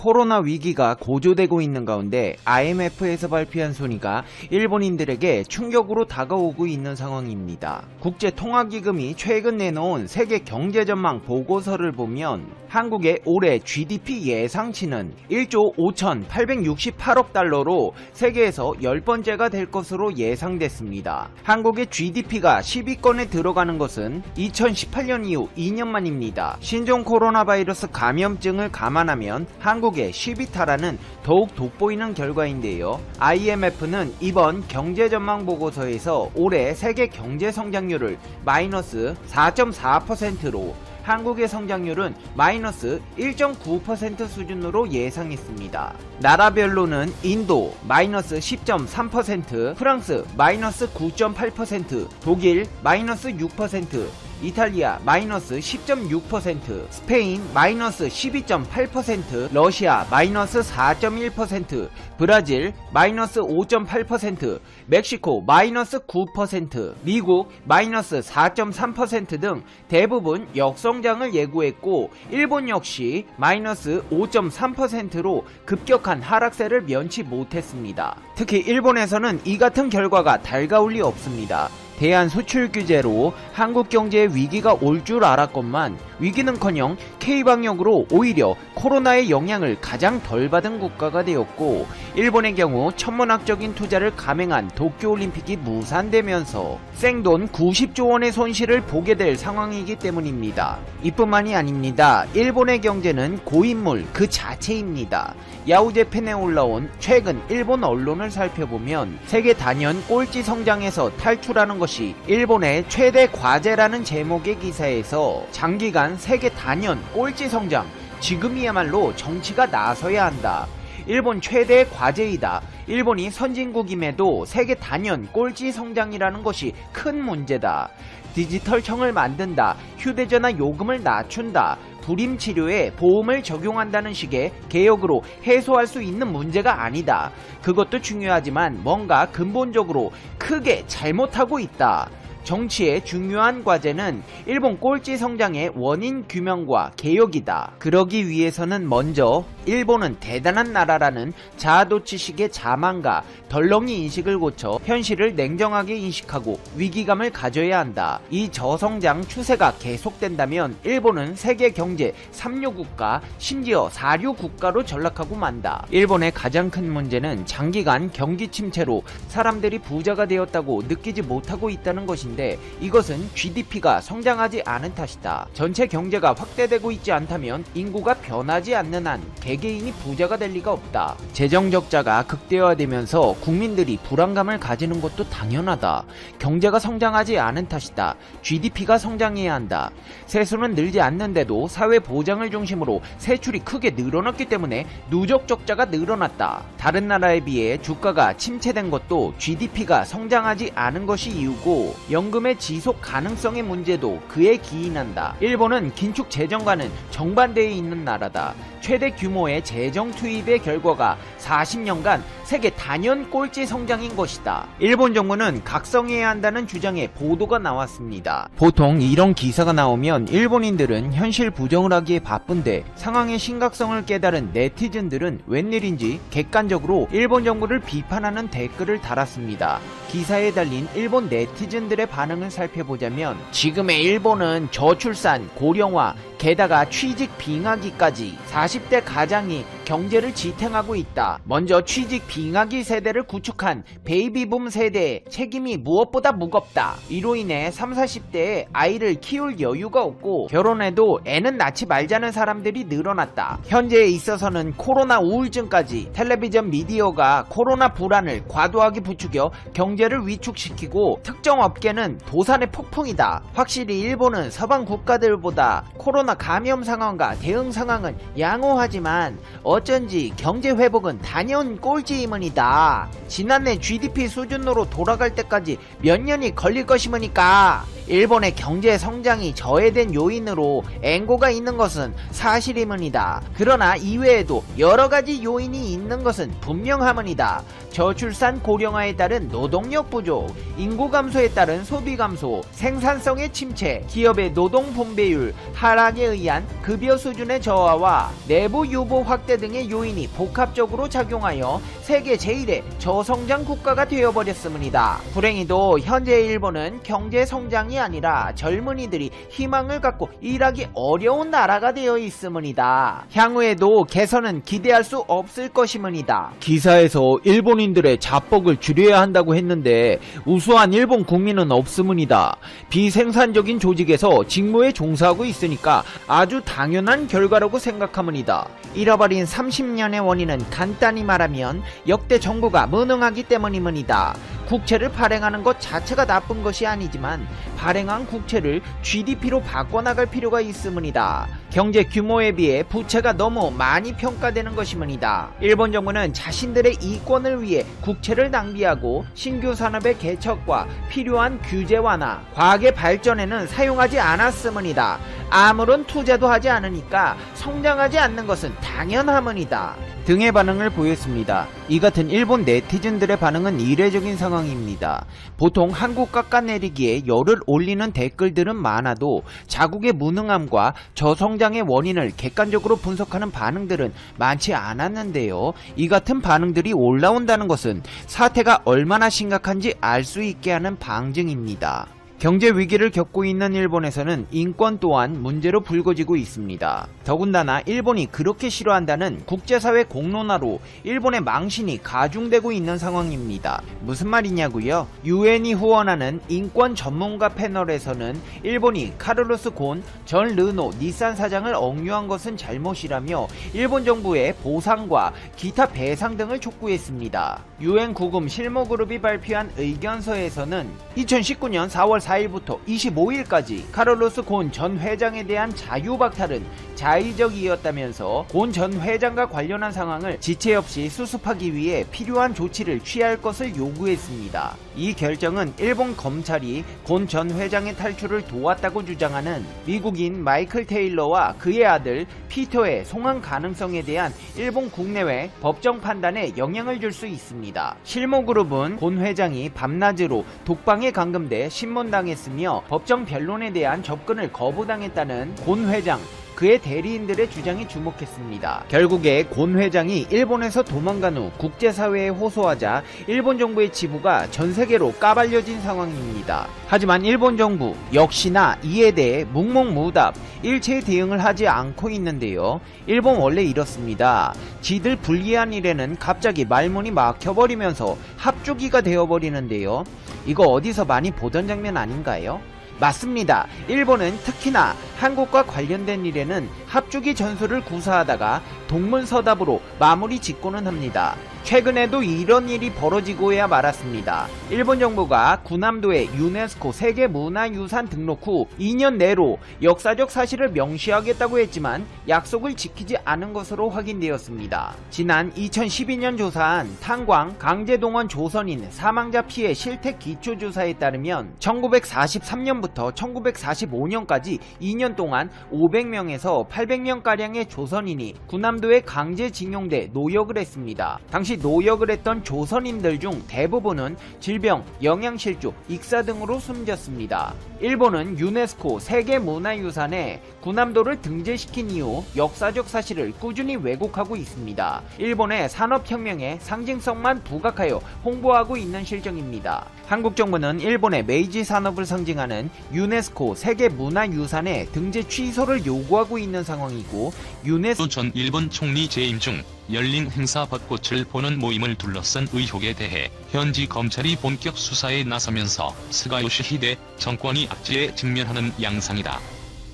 코로나 위기가 고조되고 있는 가운데 IMF에서 발표한 순위가 일본인들에게 충격으로 다가오고 있는 상황입니다. 국제통화기금이 최근 내놓은 세계 경제전망 보고서를 보면 한국의 올해 GDP 예상치는 1조 5,868억 달러로 세계에서 10번째가 될 것으로 예상됐습니다. 한국의 GDP가 10위권에 들어가는 것은 2018년 이후 2년 만입니다. 신종 코로나 바이러스 감염증을 감안하면 한국 의 10위타라는 더욱 돋보이는 결과인데요. IMF는 이번 경제전망 보고서에서 올해 세계 경제 성장률을 마이너스 4.4%로 한국의 성장률은 마이너스 1.9% 수준으로 예상했습니다. 나라별로는 인도 마이너스 10.3%, 프랑스 마이너스 9.8%, 독일 마이너스 6%, 이탈리아 마이너스 10.6%, 스페인 마이너스 12.8%, 러시아 마이너스 4.1%, 브라질 마이너스 5.8%, 멕시코 마이너스 9%, 미국 마이너스 4.3%등 대부분 역성장을 예고했고 일본 역시 마이너스 5.3%로 급격한 하락세를 면치 못했습니다. 특히 일본에서는 이 같은 결과가 달가울 리 없습니다. 대한 수출 규제로 한국 경제에 위기가 올 줄 알았건만 위기는커녕 K방역으로 오히려 코로나의 영향을 가장 덜 받은 국가가 되었고 일본의 경우 천문학적인 투자를 감행한 도쿄올림픽이 무산되면서 생돈 90조 원의 손실을 보게 될 상황이기 때문입니다. 이뿐만이 아닙니다. 일본의 경제는 고인물 그 자체입니다. 야후제팬에 올라온 최근 일본 언론을 살펴보면 세계 단연 꼴찌 성장에서 탈출하는 것이 일본의 최대 과제라는 제목의 기사에서 장기간 세계 단연 꼴찌 성장 지금이야말로 정치가 나서야 한다. 일본 최대의 과제이다. 일본이 선진국임에도 세계 단연 꼴찌 성장이라는 것이 큰 문제다. 디지털청을 만든다. 휴대전화 요금을 낮춘다. 불임 치료에 보험을 적용한다는 식의 개혁으로 해소할 수 있는 문제가 아니다. 그것도 중요하지만 뭔가 근본적으로 크게 잘못하고 있다. 정치의 중요한 과제는 일본 꼴찌 성장의 원인 규명과 개혁이다. 그러기 위해서는 먼저 일본은 대단한 나라라는 자아도취식의 자만과 덜렁이 인식을 고쳐 현실을 냉정하게 인식하고 위기감을 가져야 한다. 이 저성장 추세가 계속된다면 일본은 세계 경제 3류 국가, 심지어 4류 국가로 전락하고 만다. 일본의 가장 큰 문제는 장기간 경기 침체로 사람들이 부자가 되었다고 느끼지 못하고 있다는 것인데 이것은 GDP가 성장하지 않은 탓이다. 전체 경제가 확대되고 있지 않다면 인구가 변하지 않는 한 개개인이 부자가 될 리가 없다. 재정 적자가 극대화되면서 국민들이 불안감을 가지는 것도 당연하다. 경제가 성장하지 않은 탓이다. GDP가 성장해야 한다. 세수는 늘지 않는데도 사회 보장을 중심으로 세출이 크게 늘어났기 때문에 누적 적자가 늘어났다. 다른 나라에 비해 주가가 침체된 것도 GDP가 성장하지 않은 것이 이유고 연금의 지속 가능성의 문제도 그에 기인한다. 일본은 긴축 재정과는 정반대에 있는 나라다. 최대 규모의 재정 투입의 결과가 40년간 세계 단연 꼴찌 성장인 것이다. 일본 정부는 각성해야 한다는 주장의 보도가 나왔습니다. 보통 이런 기사가 나오면 일본인들은 현실 부정을 하기에 바쁜데 상황의 심각성을 깨달은 네티즌들은 웬일인지 객관적으로 일본 정부를 비판하는 댓글을 달았습니다. 기사에 달린 일본 네티즌들의 반응을 살펴보자면 지금의 일본은 저출산, 고령화, 게다가 취직 빙하기까지 40대 가장이 경제를 지탱하고 있다. 먼저 취직 빙하기 세대를 구축한 베이비붐 세대의 책임이 무엇보다 무겁다. 이로 인해 3, 40대에 아이를 키울 여유가 없고 결혼해도 애는 낳지 말자는 사람들이 늘어났다. 현재에 있어서는 코로나 우울증까지 텔레비전 미디어가 코로나 불안을 과도하게 부추겨 경제를 위축시키고 특정 업계는 도산의 폭풍이다. 확실히 일본은 서방 국가들보다 코로나 감염 상황과 대응 상황은 양호하지만 어쩐지 경제 회복은 단연 꼴찌이문이다. 지난해 GDP 수준으로 돌아갈 때까지 몇 년이 걸릴 것이므니까 일본의 경제 성장이 저해된 요인으로 앵고가 있는 것은 사실이문이다. 그러나 이외에도 여러 가지 요인이 있는 것은 분명하문이다. 저출산 고령화에 따른 노동력 부족, 인구 감소에 따른 소비 감소, 생산성의 침체, 기업의 노동 분배율 하락에 의한 급여 수준의 저하와 내부 유보 확대 등의 요인이 복합적으로 작용하여 세계 제1의 저성장 국가가 되어버렸습니다. 불행히도 현재 일본은 경제 성장이 아니라 젊은이들이 희망을 갖고 일하기 어려운 나라가 되어 있음이다. 향후에도 개선은 기대할 수 없을 것임이다. 기사에서 일본인들의 자뻑을 줄여야 한다고 했는데 우수한 일본 국민은 없음이다. 비생산적인 조직에서 직무에 종사하고 있으니까 아주 당연한 결과라고 생각함이다. 잃어버린 30년의 원인은 간단히 말하면 역대 정부가 무능하기 때문임이다. 국채를 발행하는 것 자체가 나쁜 것이 아니지만 발행한 국채를 GDP로 바꿔나갈 필요가 있음이다. 경제 규모에 비해 부채가 너무 많이 평가되는 것임이다. 일본 정부는 자신들의 이권을 위해 국채를 낭비하고 신규 산업의 개척과 필요한 규제 완화, 과학의 발전에는 사용하지 않았음이다. 아무런 투자도 하지 않으니까 성장하지 않는 것은 당연함이다. 등의 반응을 보였습니다. 이 같은 일본 네티즌들의 반응은 이례적인 상황입니다. 보통 한국 깎아내리기에 열을 올리는 댓글들은 많아도 자국의 무능함과 저성 장의 원인을 객관적으로 분석하는 반응들은 많지 않았는데요. 이 같은 반응들이 올라온다는 것은 사태가 얼마나 심각한지 알 수 있게 하는 방증입니다. 경제 위기를 겪고 있는 일본에서는 인권 또한 문제로 불거지고 있습니다. 더군다나 일본이 그렇게 싫어한다는 국제사회 공론화로 일본의 망신이 가중되고 있는 상황입니다. 무슨 말이냐고요? 유엔이 후원하는 인권 전문가 패널에서는 일본이 카를로스 곤 전 르노 닛산 사장을 억류한 것은 잘못이라며 일본 정부의 보상과 기타 배상 등을 촉구했습니다. 유엔 구금 실무그룹이 발표한 의견서에서는 2019년 4월 4일부터 25일까지 카를로스 곤 전 회장에 대한 자유 박탈은 자의적이었다면서 곤 전 회장과 관련한 상황을 지체 없이 수습하기 위해 필요한 조치를 취할 것을 요구했습니다. 이 결정은 일본 검찰이 곤 전 회장의 탈출을 도왔다고 주장하는 미국인 마이클 테일러와 그의 아들 피터의 송환 가능성에 대한 일본 국내외 법정 판단에 영향을 줄 수 있습니다. 실무그룹은 곤 회장이 밤낮으로 독방에 감금돼 신문당 했으며 법정 변론에 대한 접근을 거부당했다는 곤 회장 그의 대리인들의 주장에 주목했습니다. 결국에 곤 회장이 일본에서 도망간 후 국제사회에 호소하자 일본 정부의 지부가 전 세계로 까발려진 상황입니다. 하지만 일본 정부 역시나 이에 대해 묵묵무답 일체의 대응을 하지 않고 있는데요. 일본 원래 이렇습니다. 지들 불리한 일에는 갑자기 말문이 막혀버리면서 합주기가 되어버리는데요. 이거 어디서 많이 보던 장면 아닌가요? 맞습니다. 일본은 특히나 한국과 관련된 일에는 합주기 전술을 구사하다가 동문서답으로 마무리 짓고는 합니다. 최근에도 이런 일이 벌어지고야 말았습니다. 일본 정부가 구남도의 유네스코 세계문화유산 등록 후 2년 내로 역사적 사실을 명시하겠다고 했지만 약속을 지키지 않은 것으로 확인되었습니다. 지난 2012년 조사한 탄광 강제동원 조선인 사망자 피해 실태 기초조사에 따르면 1943년부터 1945년까지 2년 동안 500명에서 800명가량의 조선인이 구남도에 강제징용돼 노역을 했습니다. 당시 노역을 했던 조선인들 중 대부분은 질병, 영양실조, 익사 등으로 숨졌습니다. 일본은 유네스코 세계문화유산에 구남도를 등재시킨 이후 역사적 사실을 꾸준히 왜곡하고 있습니다. 일본의 산업혁명의 상징성만 부각하여 홍보하고 있는 실정입니다. 한국 정부는 일본의 메이지 산업을 상징하는 유네스코 세계문화유산의 등재 취소를 요구하고 있는 상황이고 유네스코 또전 일본 총리 재임 중 열린 행사 벚꽃을 보는 모임을 둘러싼 의혹에 대해 현지 검찰이 본격 수사에 나서면서 스가 요시 히데 정권이 악재에 직면하는 양상이다.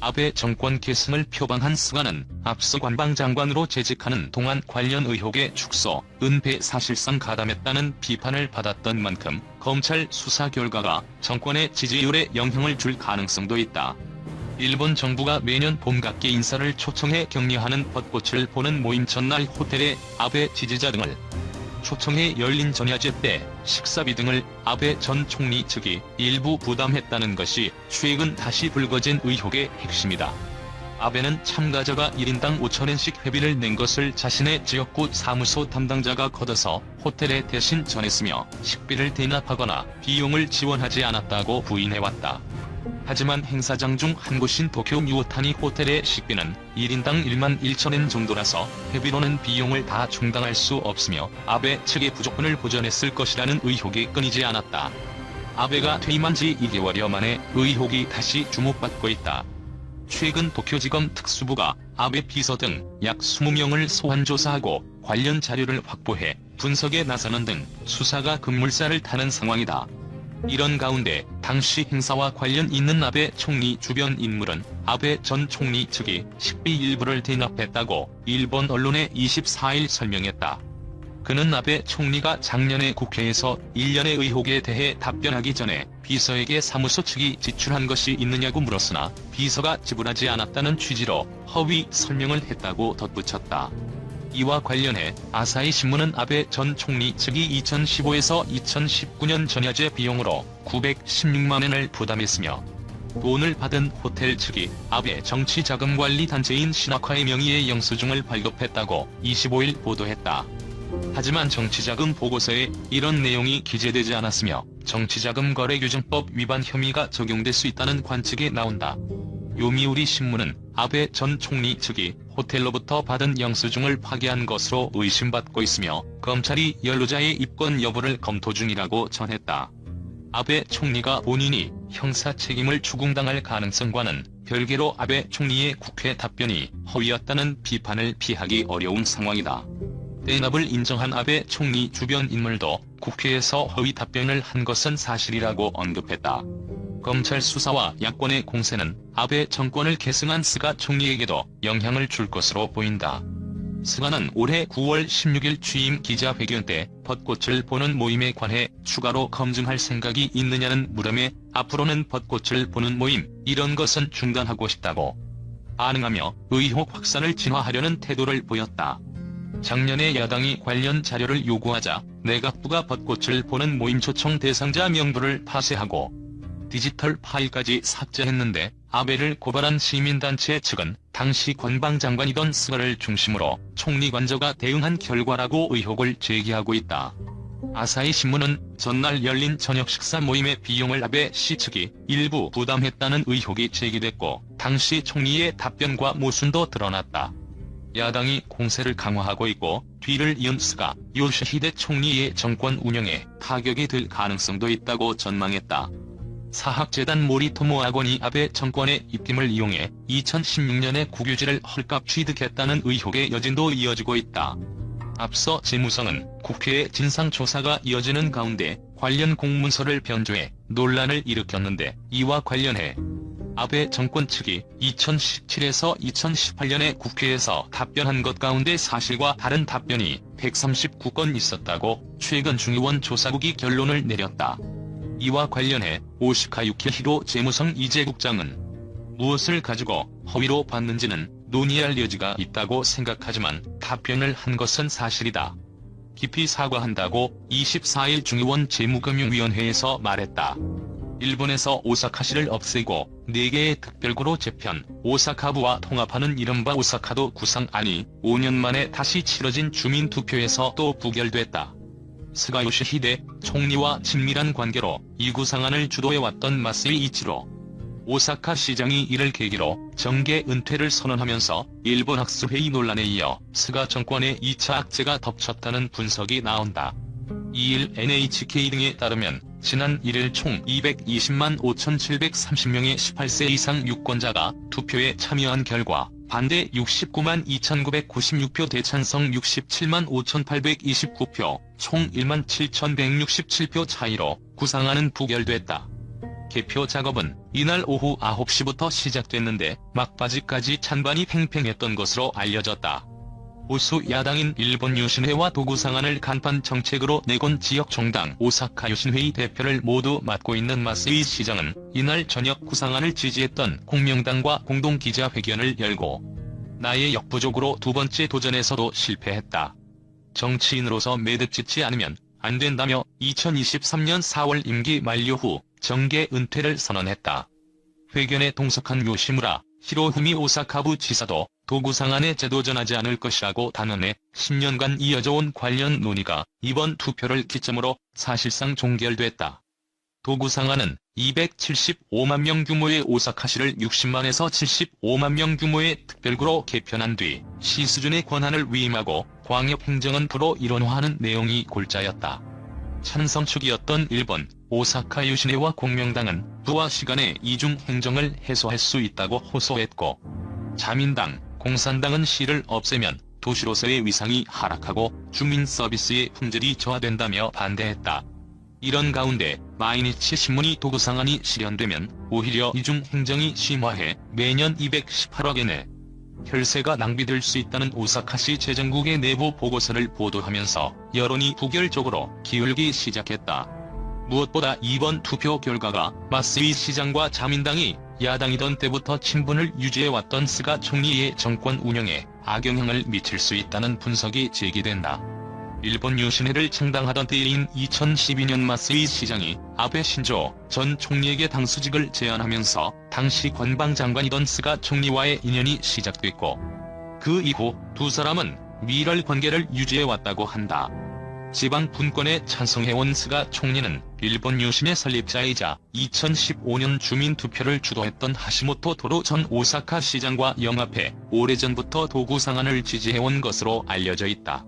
아베 정권 계승을 표방한 스가는 앞서 관방장관으로 재직하는 동안 관련 의혹의 축소, 은폐 사실상 가담했다는 비판을 받았던 만큼 검찰 수사 결과가 정권의 지지율에 영향을 줄 가능성도 있다. 일본 정부가 매년 봄각계 인사를 초청해 격려하는 벚꽃을 보는 모임 전날 호텔에 아베 지지자 등을 초청해 열린 전야제 때 식사비 등을 아베 전 총리 측이 일부 부담했다는 것이 최근 다시 불거진 의혹의 핵심이다. 아베는 참가자가 1인당 5천엔씩 회비를 낸 것을 자신의 지역구 사무소 담당자가 걷어서 호텔에 대신 전했으며 식비를 대납하거나 비용을 지원하지 않았다고 부인해왔다. 하지만 행사장 중 한 곳인 도쿄 미오타니 호텔의 식비는 1인당 1만 1천엔 정도라서 회비로는 비용을 다 충당할 수 없으며 아베 측의 부족분을 보전했을 것이라는 의혹이 끊이지 않았다. 아베가 퇴임한 지 2개월여 만에 의혹이 다시 주목받고 있다. 최근 도쿄지검 특수부가 아베 비서 등 약 20명을 소환 조사하고 관련 자료를 확보해 분석에 나서는 등 수사가 급물살을 타는 상황이다. 이런 가운데 당시 행사와 관련 있는 아베 총리 주변 인물은 아베 전 총리 측이 식비 일부를 대납했다고 일본 언론에 24일 설명했다. 그는 아베 총리가 작년에 국회에서 일련의 의혹에 대해 답변하기 전에 비서에게 사무소 측이 지출한 것이 있느냐고 물었으나 비서가 지불하지 않았다는 취지로 허위 설명을 했다고 덧붙였다. 이와 관련해 아사히 신문은 아베 전 총리 측이 2015에서 2019년 전야제 비용으로 916만 엔을 부담했으며 돈을 받은 호텔 측이 아베 정치 자금 관리 단체인 신학화의 명의의 영수증을 발급했다고 25일 보도했다. 하지만 정치자금 보고서에 이런 내용이 기재되지 않았으며 정치자금 거래규정법 위반 혐의가 적용될 수 있다는 관측이 나온다. 요미우리 신문은 아베 전 총리 측이 호텔로부터 받은 영수증을 파기한 것으로 의심받고 있으며 검찰이 연루자의 입건 여부를 검토 중이라고 전했다. 아베 총리가 본인이 형사 책임을 추궁당할 가능성과는 별개로 아베 총리의 국회 답변이 허위였다는 비판을 피하기 어려운 상황이다. 대납을 인정한 아베 총리 주변 인물도 국회에서 허위 답변을 한 것은 사실이라고 언급했다. 검찰 수사와 야권의 공세는 아베 정권을 계승한 스가 총리에게도 영향을 줄 것으로 보인다. 스가는 올해 9월 16일 취임 기자회견 때 벚꽃을 보는 모임에 관해 추가로 검증할 생각이 있느냐는 물음에 앞으로는 벚꽃을 보는 모임, 이런 것은 중단하고 싶다고 반응하며 의혹 확산을 진화하려는 태도를 보였다. 작년에 야당이 관련 자료를 요구하자 내각부가 벚꽃을 보는 모임 초청 대상자 명부를 파쇄하고 디지털 파일까지 삭제했는데 아베를 고발한 시민단체 측은 당시 관방장관이던 스가를 중심으로 총리 관저가 대응한 결과라고 의혹을 제기하고 있다. 아사히 신문은 전날 열린 저녁 식사 모임의 비용을 아베 씨 측이 일부 부담했다는 의혹이 제기됐고 당시 총리의 답변과 모순도 드러났다. 야당이 공세를 강화하고 있고 뒤를 이은 스가 요시히데 총리의 정권 운영에 타격이 될 가능성도 있다고 전망했다. 사학재단 모리토모 학원이 아베 정권의 입김을 이용해 2016년에 국유지를 헐값 취득했다는 의혹의 여진도 이어지고 있다. 앞서 재무성은 국회의 진상조사가 이어지는 가운데 관련 공문서를 변조해 논란을 일으켰는데 이와 관련해 아베 정권 측이 2017에서 2018년에 국회에서 답변한 것 가운데 사실과 다른 답변이 139건 있었다고 최근 중의원 조사국이 결론을 내렸다. 이와 관련해 오시카 유키히로 재무성 이재 국장은 무엇을 가지고 허위로 받는지는 논의할 여지가 있다고 생각하지만 답변을 한 것은 사실이다. 깊이 사과한다고 24일 중의원 재무금융위원회에서 말했다. 일본에서 오사카시를 없애고 4개의 특별구로 재편, 오사카부와 통합하는 이른바 오사카도 구상안이 5년 만에 다시 치러진 주민투표에서 또 부결됐다. 스가 요시 히데 총리와 친밀한 관계로 이 구 상안을 주도해왔던 마스이 이치로 오사카 시장이 이를 계기로 정계 은퇴를 선언하면서 일본 학수회의 논란에 이어 스가 정권의 2차 악재가 덮쳤다는 분석이 나온다. 2일 NHK 등에 따르면 지난 1일 총 220만 5,730명의 18세 이상 유권자가 투표에 참여한 결과 반대 69만 2,996표 대찬성 67만 5,829표, 총 1만 7,167표 차이로 구상안은 부결됐다. 개표 작업은 이날 오후 9시부터 시작됐는데 막바지까지 찬반이 팽팽했던 것으로 알려졌다. 보수 야당인 일본 유신회와 도구상안을 간판 정책으로 내건 지역 정당 오사카 유신회의 대표를 모두 맡고 있는 마스이 시장은 이날 저녁 구상안을 지지했던 공명당과 공동 기자회견을 열고 나의 역부족으로 두 번째 도전에서도 실패했다. 정치인으로서 매듭짓지 않으면 안 된다며 2023년 4월 임기 만료 후 정계 은퇴를 선언했다. 회견에 동석한 요시무라 히로후미 오사카부 지사도 도구상안에 재도전하지 않을 것이라고 단언해 10년간 이어져온 관련 논의가 이번 투표를 기점으로 사실상 종결됐다. 도구상안은 275만 명 규모의 오사카시를 60만에서 75만 명 규모의 특별구로 개편한 뒤 시 수준의 권한을 위임하고 광역행정은 프로 일원화하는 내용이 골자였다. 찬성 축이었던 일본 오사카 유시네와 공명당은 부와 시간에 이중 행정을 해소할 수 있다고 호소했고 자민당, 공산당은 시를 없애면 도시로서의 위상이 하락하고 주민 서비스의 품질이 저하된다며 반대했다. 이런 가운데 마이니치 신문이 도구상안이 실현되면 오히려 이중 행정이 심화해 매년 218억엔의 혈세가 낭비될 수 있다는 오사카시 재정국의 내부 보고서를 보도하면서 여론이 부결적으로 기울기 시작했다. 무엇보다 이번 투표 결과가 마스위 시장과 자민당이 야당이던 때부터 친분을 유지해왔던 스가 총리의 정권 운영에 악영향을 미칠 수 있다는 분석이 제기된다. 일본 유신회를 창당하던 때인 2012년 마스위 시장이 아베 신조 전 총리에게 당수직을 제안하면서 당시 관방장관이던 스가 총리와의 인연이 시작됐고 그 이후 두 사람은 밀월 관계를 유지해왔다고 한다. 지방 분권에 찬성해온 스가 총리는 일본 유신의 설립자이자 2015년 주민투표를 주도했던 하시모토 도로 전 오사카 시장과 영합해 오래전부터 도구 상안을 지지해온 것으로 알려져 있다.